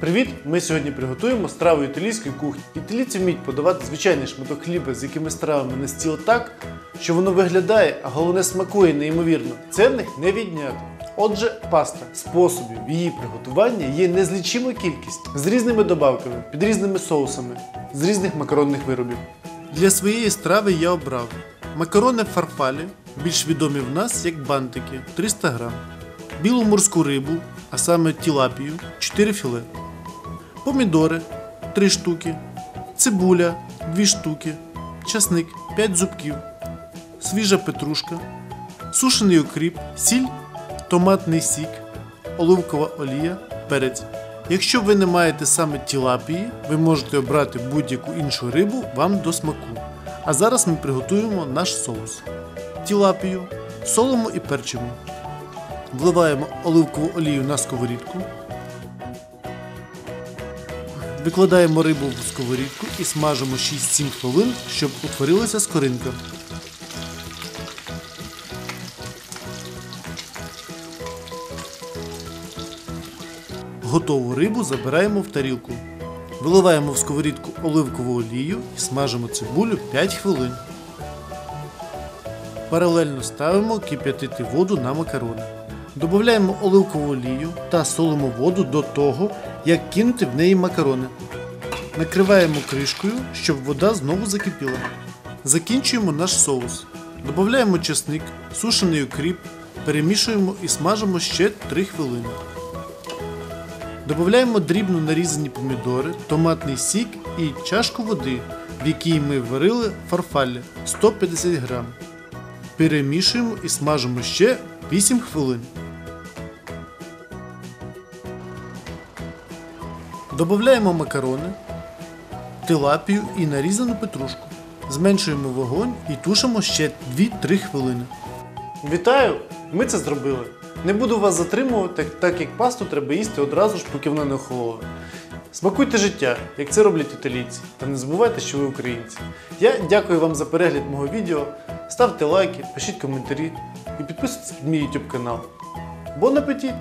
Привіт! Ми сьогодні приготуємо страву італійської кухні. Італійці вміють подавати звичайний шматок хліба з якими стравами на стіл так, що воно виглядає, а головне смакує неймовірно. Це в них не віднято. Отже, паста способів її приготування є незлічима кількість з різними добавками, під різними соусами, з різних макаронних виробів. Для своєї страви я обрав макарони фарфалі, більш відомі в нас як бантики 300 грам, білу морську рибу, а саме тілапію 4 філе, помідори 3 штуки, цибуля 2 штуки, часник 5 зубків, свіжа петрушка, сушений окріп, сіль, томатний сік, оливкова олія, перець. Якщо ви не маєте саме тілапії, ви можете обрати будь-яку іншу рибу вам до смаку. А зараз ми приготуємо наш соус. Тілапію солимо і перчимо. Вливаємо оливкову олію на сковорідку. Викладаємо рибу в сковорідку і смажимо 6-7 хвилин, щоб утворилася скоринка. Готову рибу забираємо в тарілку. Виливаємо в сковорідку оливкову олію і смажимо цибулю 5 хвилин. Паралельно ставимо кип'ятити воду на макарони. Додаємо оливкову олію та солимо воду до того, як кинути в неї макарони. Накриваємо кришкою, щоб вода знову закипіла. Закінчуємо наш соус. Додаємо чесник, сушений укріп, перемішуємо і смажимо ще 3 хвилини. Додаємо дрібно нарізані помідори, томатний сік і чашку води, в якій ми варили фарфалля 150 грам. Перемішуємо і смажимо ще 8 хвилин. Додаємо макарони, тилапію і нарізану петрушку. Зменшуємо вогонь і тушимо ще 2-3 хвилини. Вітаю! Ми це зробили. Не буду вас затримувати, так як пасту треба їсти одразу ж, поки вона не охолола. Смакуйте життя, як це роблять італійці, та не забувайте, що ви українці. Я дякую вам за перегляд мого відео. Ставте лайки, пишіть коментарі і підписуйтесь під мій YouTube канал. Бон апетит!